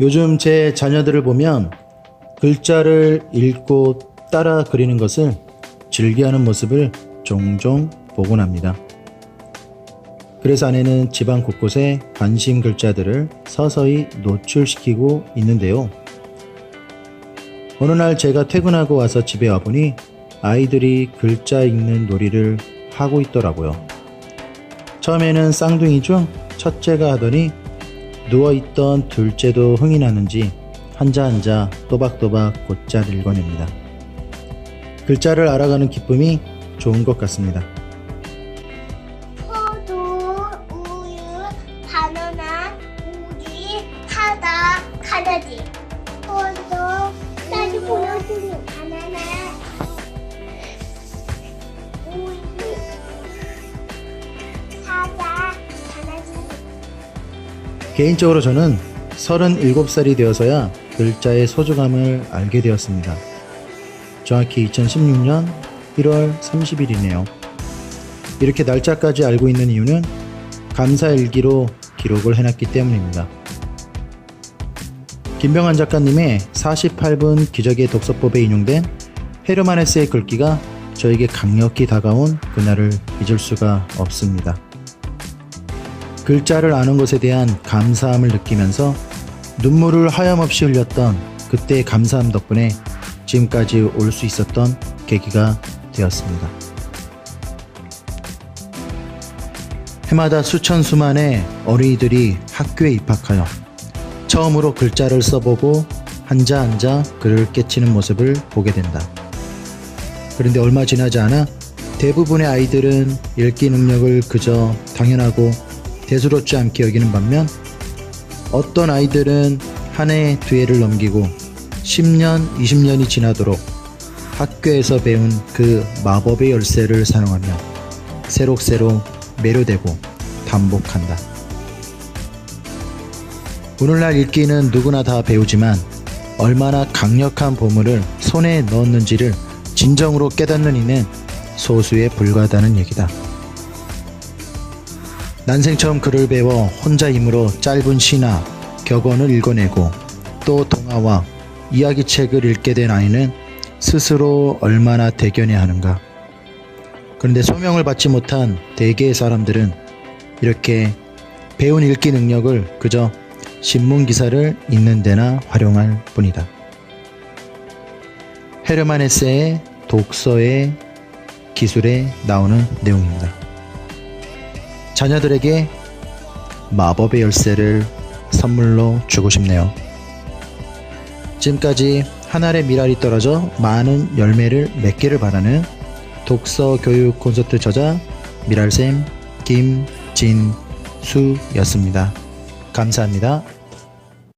요즘 제 자녀들을 보면 글자를 읽고 따라 그리는 것을 즐겨하는 모습을 종종 보곤 합니다. 그래서 아내는 집안 곳곳에 관심 글자들을 서서히 노출시키고 있는데요. 어느 날 제가 퇴근하고 와서 집에 와보니 아이들이 글자 읽는 놀이를 하고 있더라고요. 처음에는 쌍둥이 중 첫째가 하더니 누워있던 둘째도 흥이 나는지 한자 한자 또박또박 곧잘 읽어냅니다. 글자를 알아가는 기쁨이 좋은 것 같습니다. 포도, 우유, 바나나, 우기, 사다, 가라지. 포도, 나도 보여주는 개인적으로 저는 37살이 되어서야 글자의 소중함을 알게 되었습니다. 정확히 2016년 1월 30일이네요. 이렇게 날짜까지 알고 있는 이유는 감사일기로 기록을 해놨기 때문입니다. 김병환 작가님의 48분 기적의 독서법에 인용된 헤르만헤스의 글귀가 저에게 강력히 다가온 그날을 잊을 수가 없습니다. 글자를 아는 것에 대한 감사함을 느끼면서 눈물을 하염없이 흘렸던 그때의 감사함 덕분에 지금까지 올 수 있었던 계기가 되었습니다. 해마다 수천 수만의 어린이들이 학교에 입학하여 처음으로 글자를 써보고 한자 한자 글을 깨치는 모습을 보게 된다. 그런데 얼마 지나지 않아 대부분의 아이들은 읽기 능력을 그저 당연하고 대수롭지 않게 여기는 반면 어떤 아이들은 한해두 해를 넘기고 10년, 20년이 지나도록 학교에서 배운 그 마법의 열쇠를 사용하며 새록새록 매료되고 반복한다. 오늘날 읽기는 누구나 다 배우지만 얼마나 강력한 보물을 손에 넣었는지를 진정으로 깨닫는 이는 소수에 불과하다는 얘기다. 난생 처음 글을 배워 혼자 힘으로 짧은 시나 격언을 읽어내고 또 동화와 이야기책을 읽게 된 아이는 스스로 얼마나 대견해야 하는가. 그런데 소명을 받지 못한 대개의 사람들은 이렇게 배운 읽기 능력을 그저 신문 기사를 읽는 데나 활용할 뿐이다. 헤르만 헤세의 독서의 기술에 나오는 내용입니다. 자녀들에게 마법의 열쇠를 선물로 주고 싶네요. 지금까지 한 알의 미랄이 떨어져 많은 열매를 맺기를 바라는 독서 교육 콘서트 저자 미랄쌤 김진수였습니다. 감사합니다.